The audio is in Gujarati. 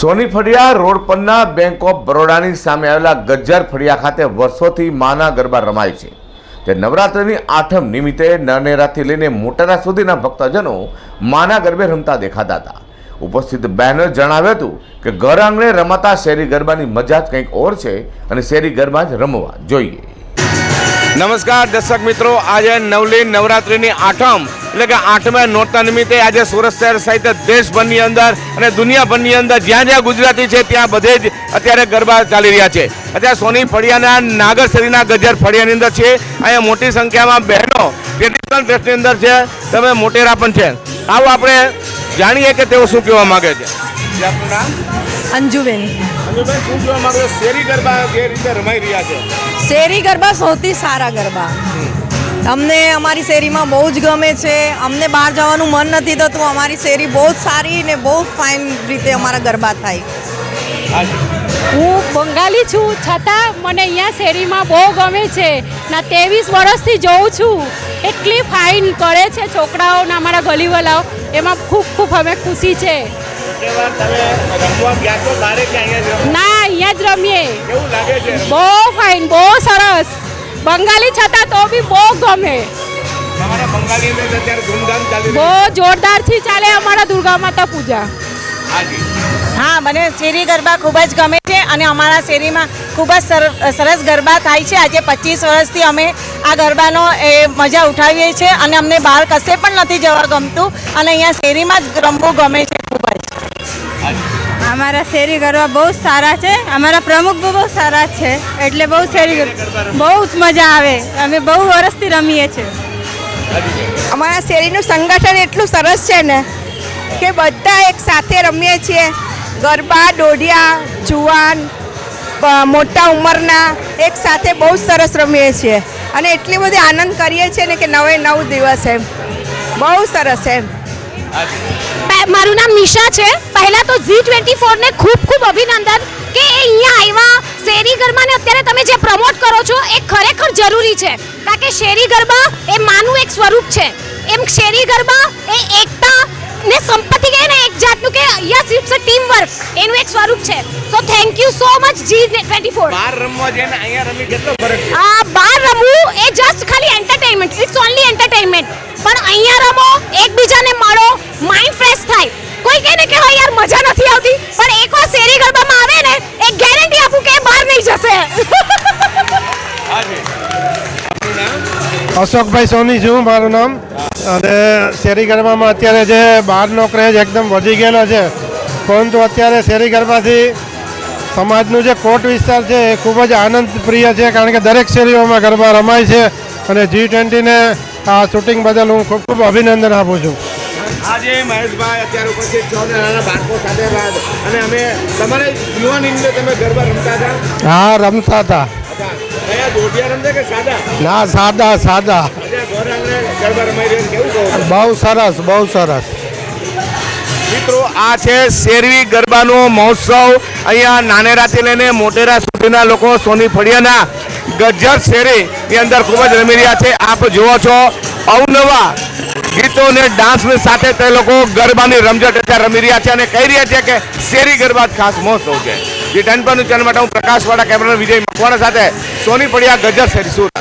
સોની ફળિયા રોડ પરના બેંક ઓફ બરોડાની સામે આવેલા ગજ્જર ફળિયા ખાતે વર્ષોથી માના ગરબા રમાય છે. તે નવરાત્રિની આઠમ નિમિત્તે નનેરાથી લઈને મોટેરા સુધીના ભક્તજનો માના ગરબે રમતા દેખાતા હતા. ઉપસ્થિત બહેનોએ જણાવ્યું હતું કે ઘર આંગણે રમાતા શેરી ગરબાની મજા જ કંઈક ઓર છે અને શેરી ગરબા જ રમવા જોઈએ. નમસ્કાર દર્શક મિત્રો, આજે નવલી નવરાત્રિની આઠમ એટલે કે આઠમા નોરતા નિમિત્તે આજે સુરત શહેર સહિત દેશભરની અંદર અને દુનિયાભરની અંદર જ્યાં જ્યાં ગુજરાતી છે ત્યાં બધે જ અત્યારે ગરબા ચાલી રહ્યા છે. અત્યારે સોની ફળિયાના નાગરસરીના ગજર ફળિયાની અંદર છે. અહીંયા મોટી સંખ્યામાં બહેનો ટ્રેડિશનલ ડ્રેસની અંદર છે. તમે મોટેરા પણ છે. આવો આપણે જાણીએ કે તેઓ શું કહેવા માગે છે. અંજુબેન. શેરી ગરબા જે રીતે રમાઈ રહ્યા છે. શેરી ગરબા સૌથી સારા ગરબા. અમને અમારી શેરીમાં બહુ જ ગમે છે. અમને બહાર જવાનું મન નથી થતું. અમારી શેરી બહુ જ સારી ને બહુ ફાઇન રીતે અમારા ગરબા થાય. હું બંગાળી છું. છતાં મને અહીંયા શેરીમાં બહુ ગમે છે. ના ત્રેવીસ વર્ષથી જોઉં છું. એટલી ફાઇન કરે છે છોકરાઓ ને અમારા ગલીવાલાઓ. એમાં ખૂબ ખૂબ અમે ખુશી છે. ના અહીંયા જ રમીએ. કેવું લાગે છે? બહુ ફાઇન બહુ બંગાળી છતાં તો બી બહુ ગમે. બહુ જોરદારથી ચાલે અમારા દુર્ગા માતા પૂજા હા મને શેરી ગરબા ખૂબ જ ગમે છે અને અમારા શેરીમાં ખૂબ જ સર- સરસ ગરબા થાય છે. આજે પચીસ વર્ષથી અમે આ ગરબાનો એ મજા ઉઠાવીએ છીએ અને અમને બહાર કશે પણ નથી જવા ગમતું અને અહીંયા શેરીમાં જ રમવું ગમે છે ખૂબ જ. અમારા શેરી ગરબા બહુ સારા છે. અમારા પ્રમુખ બહુ સારા છે. એટલે બહુ શેરી બહુ જ મજા આવે. અમે બહુ વર્ષથી રમીએ છીએ. અમારા શેરીનું સંગઠન એટલું સરસ છે ને કે બધા એક સાથે રમીએ છીએ. ગરબા દોઢિયા જુવાન મોટા ઉંમરના એક સાથે બહુ સરસ રમીએ છીએ. અને એટલી બધી આનંદ કરીએ છીએ ને કે નવે નવ દિવસ એમ. બહુ સરસ એમ. મારું નામ નિશા છે. પહેલા તો ઝી ટ્વેન્ટી ફોરને ખૂબ ખૂબ અભિનંદન કે એ અહીંયા આવ્યા. શેરી ગરબાને અત્યારે તમે જે પ્રમોટ કરો છો એ ખરેખર જરૂરી છે. કારણ કે શેરી ગરબા એ માનું એક સ્વરૂપ છે. એમ શેરી ગરબા એ એકતા ને સંપત્તિ કહે ને એક જાતનું કે yes it's a team work એનું એક સ્વરૂપ છે. So thank you so much G twenty four. બહાર રમવા જઈને અહીંયા રમી કેટલો ફરક છે? આ બહાર રમવું એ જસ્ટ ખાલી entertainment it's only entertainment Ashokbhai Soni છું મારું નામ. અને શેરી ગરબામાં અત્યારે જે બહારનો ક્રેઝ એકદમ વધી ગયેલો છે પરંતુ અત્યારે શેરી ગરબાથી સમાજનું જે કોટ વિસ્તાર છે એ ખૂબ જ આનંદ પ્રિય છે કારણ કે દરેક શેરીઓમાં ગરબા રમાય છે અને જી ટ્વેન્ટીને આ શૂટિંગ બદલ હું ખૂબ ખૂબ અભિનંદન આપું છું. આજે મહેશભાઈ અત્યારે ઉપસ્થિત છો નાના બાળકો સાથે અને અમે તમારે યુવાની તમે ગરબા રમતા હતા? હા રમતા હતા. ના સાદા સાદા? બહુ સરસ બહુ સરસ. મિત્રો આ છે શેરવી ગરબાનો મહોત્સવ. અહીંયા નાનેરાથી લઈને મોટેરા સુધીના લોકો સોની ફળિયાના શેરી ની અંદર ખૂબ જ રમી રહ્યા છે. આપ જુઓ છો અવનવા ગીતો અને ડાન્સની સાથે તે લોકો ગરબાની રમઝટ અત્યારે રમી રહ્યા છે અને કહી રહ્યા છે કે શેરી ગરબા ખાસ મહોત્સવ છે. જે ટેન પર ચેનલ માટે હું પ્રકાશવાળા કેમેરા વિજય મકવાણા સાથે સોની પડિયા ગજર શેરી સુરત.